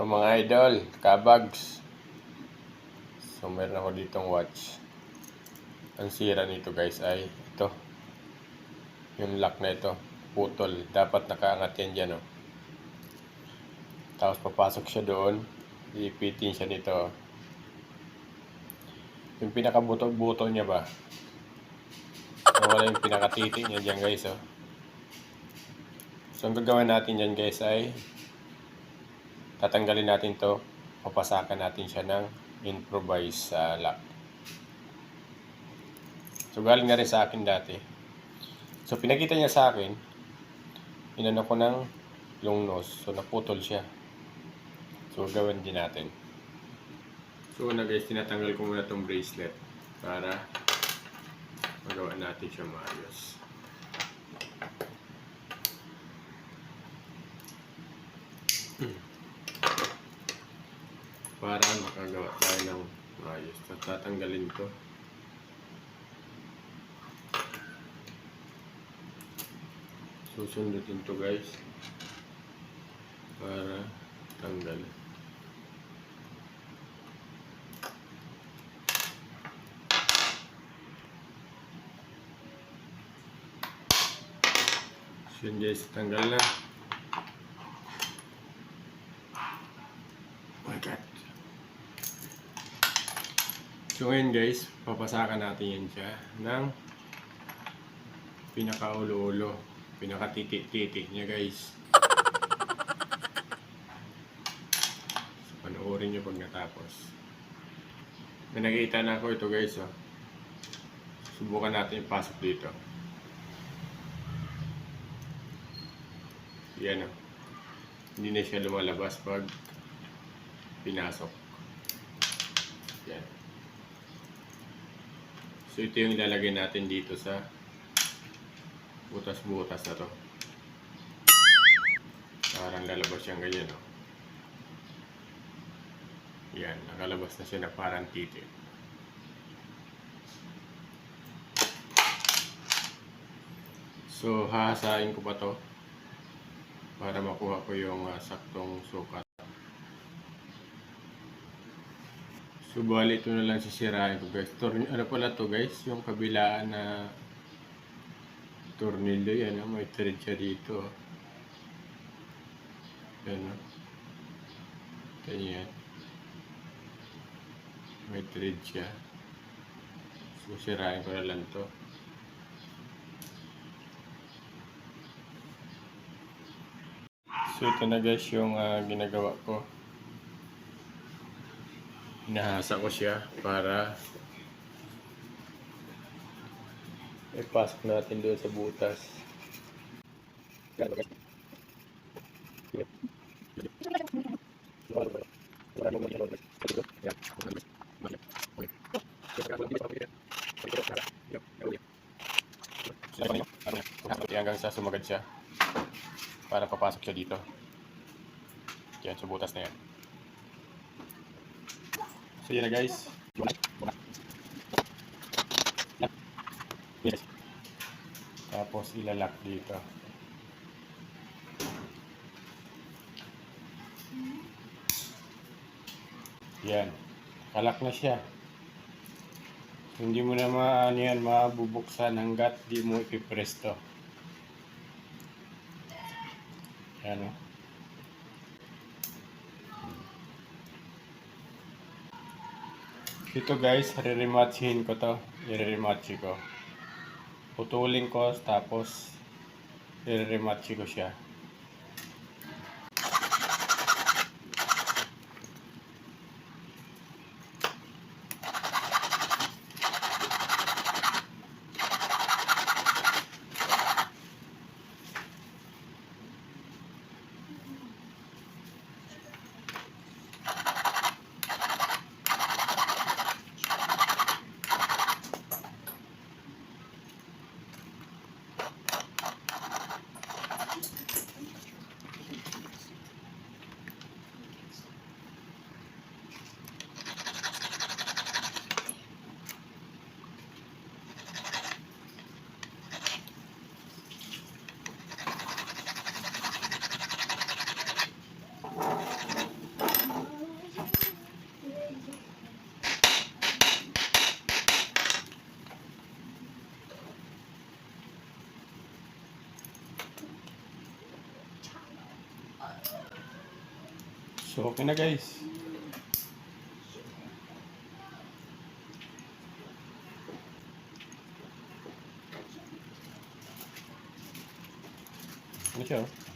So mga idol, kabags. So meron ako ditong watch. Ang sira nito guys ay ito. Yung lock na ito, putol. Dapat nakaangat yan dyan oh. Tapos papasok siya doon. Iipitin siya nito. Yung pinakabuto-buto niya ba? Wala yung pinakatiti niya dyan guys oh. So ang gagawin natin dyan guys ay tatanggalin natin to papasakan natin siya ng improvised sa lock. So galing na rin sa akin dati. So pinakita niya sa akin, inano ko ng long nose. So naputol siya. So gawin din natin. So una guys, tinatanggal ko muna tong bracelet para magawa natin siya maayos. para makagawa tayo ng maayos. Tatanggalin ko. Susundutin to guys. Para tanggal. So yun guys, tanggal na. So ngayon guys, papasakan natin yan siya ng pinakaulo-ulo, pinakatiti-titi niya guys. So, panoorin nyo pag natapos. May nakita na ako ito guys oh. Subukan natin ipasok dito. Yan oh. Hindi na siya lumalabas pag pinasok. Yan. So ito yung ilalagay natin dito sa butas-butas na to. Parang lalabas siyang ganyan, no? Yan, nakalabas na siya na parang titi. So, hahasain ko pa to para makuha ko yung ah, saktong sukat. So, bali ito na lang sisirain ko guys. Torn ano pala to guys? Yung kabilaan na tornilyo yan. ah, May thread siya dito. Yan o. Ganyan. May thread siya. So, sirain ko na lang to. So, ito na guys yung ah, ginagawa ko. Hinahasa ko siya para ipasok natin doon sa butas. hanggang sa sumagad siya para papasok siya dito. Yan, sa butas na yan. So yun na guys. Tapos ilalak dito. Yan. Kalak na siya. Hindi mo na maano yan, mabubuksan hanggat di mo ipipress to. Yan o. Ito guys, re-rematchin ko to. I-rematchi ko. Putulin ko, tapos i-rematchi ko siya. So, okay na guys. Ano siya? oh?